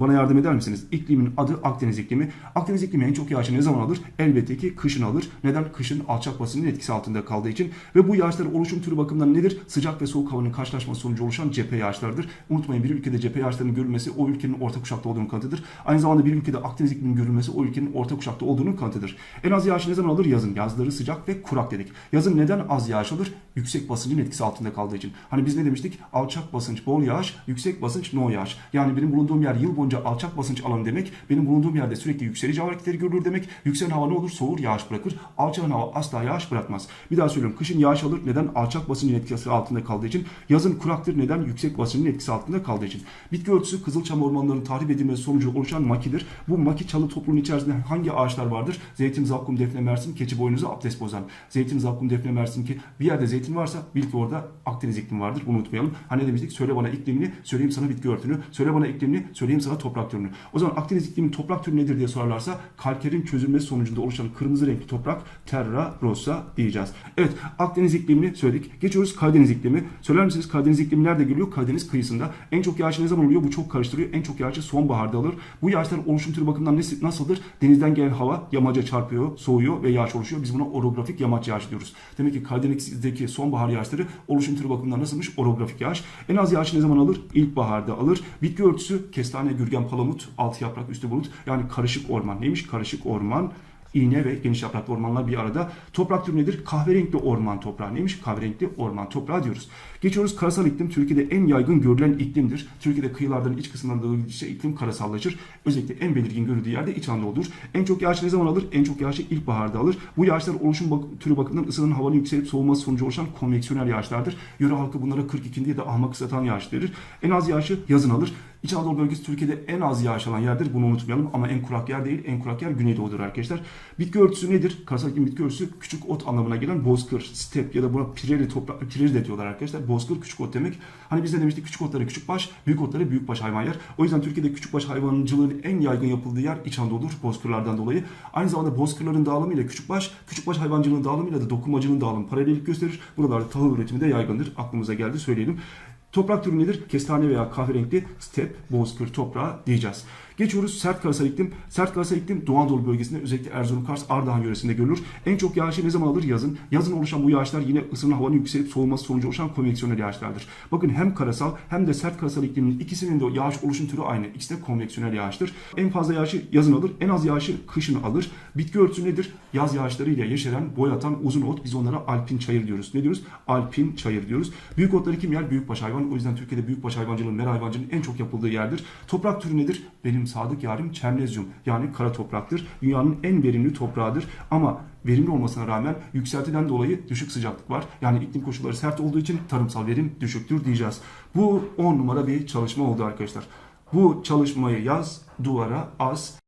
Bana yardım eder misiniz? İklimin adı Akdeniz iklimi. Akdeniz iklimi en çok yağışı ne zaman alır? Elbette ki kışın alır. Neden? Kışın alçak basıncın etkisi altında kaldığı için. Ve bu yağışların oluşum türü bakımından nedir? Sıcak ve soğuk havanın karşılaşması sonucu oluşan cephe yağışlarıdır. Unutmayın bir ülkede cephe yağışlarının görülmesi o ülkenin orta kuşakta olduğunun kanıtıdır. Aynı zamanda bir ülkede Akdeniz ikliminin görülmesi o ülkenin orta kuşakta olduğunun kanıtıdır. En az yağış ne zaman alır? Yazın. Yazları sıcak ve kurak dedik. Yazın neden az yağış alır? Yüksek basıncın etkisi altında kaldığı için. Hani biz ne demiştik? Alçak basınç bol yağış, yüksek basınç no yağış. Yani benim bulunduğum yer yıl boyunca alçak basınç alanı demek. Benim bulunduğum yerde sürekli yükselici hava hareketleri görülür demek. Yükselen hava ne olur? Soğur yağış bırakır. Alçalan hava asla yağış bırakmaz. Bir daha söylüyorum. Kışın yağış alır. Neden? Alçak basıncın etkisi altında kaldığı için. Yazın kuraktır. Neden? Yüksek basıncın etkisi altında kaldığı için. Bitki örtüsü Kızılçam ormanlarının tahrip edilmesi sonucu oluşan makidir. Bu maki çalı topluluğunun içerisinde hangi ağaçlar vardır? Zeytin, zakkum, defne, mersin, keçi boynuzu, abdest bozan. Zeytin, zakkum, defne, mersin ki bir yerde zeytin varsa bil ki orada Akdeniz iklimi vardır. Bunu unutmayalım. Hani demiştik? Söyle bana iklimini, söyleyeyim sana bitki örtünü. Söyle bana iklimini, söyleyeyim sana toprak türünü. O zaman Akdeniz ikliminin toprak türü nedir diye sorarlarsa kalkerin çözülmesi sonucunda oluşan kırmızı renkli toprak terra rossa diyeceğiz. Evet Akdeniz iklimini söyledik. Geçiyoruz Karadeniz iklimi. Söyler misiniz Karadeniz iklimi nerede geliyor? Karadeniz kıyısında. En çok yağış ne zaman oluyor? Bu çok karıştırıyor. En çok yağışı sonbaharda alır. Bu yağışların oluşum türü bakımından nesi- nasıldır? Denizden gelen hava yamaca çarpıyor, soğuyor ve yağış oluşuyor. Biz buna orografik yamaç yağış diyoruz. Demek ki Karadeniz'deki sonbahar yağışları oluşum türü bakımından nasılmış? Orografik yağış. En az yağış ne zaman alır? İlkbaharda alır. Bitki örtüsü kestane, gürgen, palamut, altı yaprak, üstü bulut. Yani karışık orman. Neymiş? Karışık orman. İğne ve geniş yapraklı ormanlar bir arada. Toprak türü nedir? Kahverengi orman toprağı. Neymiş? Kahverengi orman toprağı diyoruz. Geçiyoruz karasal iklim. Türkiye'de en yaygın görülen iklimdir. Türkiye'de kıyılardan iç kısımlarında işte iklim karasallaşır. Özellikle en belirgin görüldüğü yerde İç Anadolu'dur. En çok yağış ne zaman alır? En çok yağışı ilkbaharda alır. Bu yağışlar oluşum bak- türü bakımından ısının havanın yükselip soğuması sonucu oluşan konveksiyonel yağışlardır. Yöre halkı bunlara 42. ya da ahmak ıslatan yağış verir. En az yağışı yazın alır. İç Anadolu bölgesi Türkiye'de en az yağış alan yerdir. Bunu unutmayalım ama en kurak yer değil. En kurak yer Güneydoğu'dur arkadaşlar. Bitki örtüsü nedir? Karasal iklim bitki örtüsü küçük ot anlamına gelen bozkır, step ya da buna pireli toprak, pireli de diyorlar arkadaşlar. Bozkır küçük ot demek. Hani biz de demiştik küçük otları küçük baş, büyük otları büyük baş hayvan yer. O yüzden Türkiye'de küçük baş hayvancılığın en yaygın yapıldığı yer İç Anadolu'dur bozkırlardan dolayı. Aynı zamanda bozkırların dağılımıyla küçük baş, küçük baş hayvancılığının dağılımıyla da dokunmacılığın dağılımı paralellik gösterir. Buralarda tahıl üretimi de yaygındır. Aklımıza geldi söyleyelim. Toprak türü nedir? Kestane veya kahverengi step, bozkır toprağı diyeceğiz. Geçiyoruz sert karasal iklim. Sert karasal iklim Doğu Anadolu bölgesinde özellikle Erzurum, Kars, Ardahan yöresinde görülür. En çok yağışı ne zaman alır? Yazın. Yazın oluşan bu yağışlar yine ısının havanın yükselip soğuması sonucu oluşan konveksiyonel yağışlardır. Bakın hem karasal hem de sert karasal iklimin ikisinin de yağış oluşum türü aynı. İkisi de konveksiyonel yağıştır. En fazla yağışı yazın alır. En az yağışı kışın alır. Bitki örtüsü nedir? Yaz yağışlarıyla yeşeren, boyatan uzun ot. Biz onlara alpin çayır diyoruz. Ne diyoruz? Alpin çayır diyoruz. Büyük otları kim yer? Büyükbaş hayvan. O yüzden Türkiye'de büyükbaş hayvancılığın, mera hayvancılığının en çok yapıldığı yerdir. Toprak türü nedir? Benim sadık yarim çernezyum. Yani kara topraktır. Dünyanın en verimli toprağıdır. Ama verimli olmasına rağmen yükseltiden dolayı düşük sıcaklık var. Yani iklim koşulları sert olduğu için tarımsal verim düşüktür diyeceğiz. Bu 10 numara bir çalışma oldu arkadaşlar. Bu çalışmayı yaz, duvara az.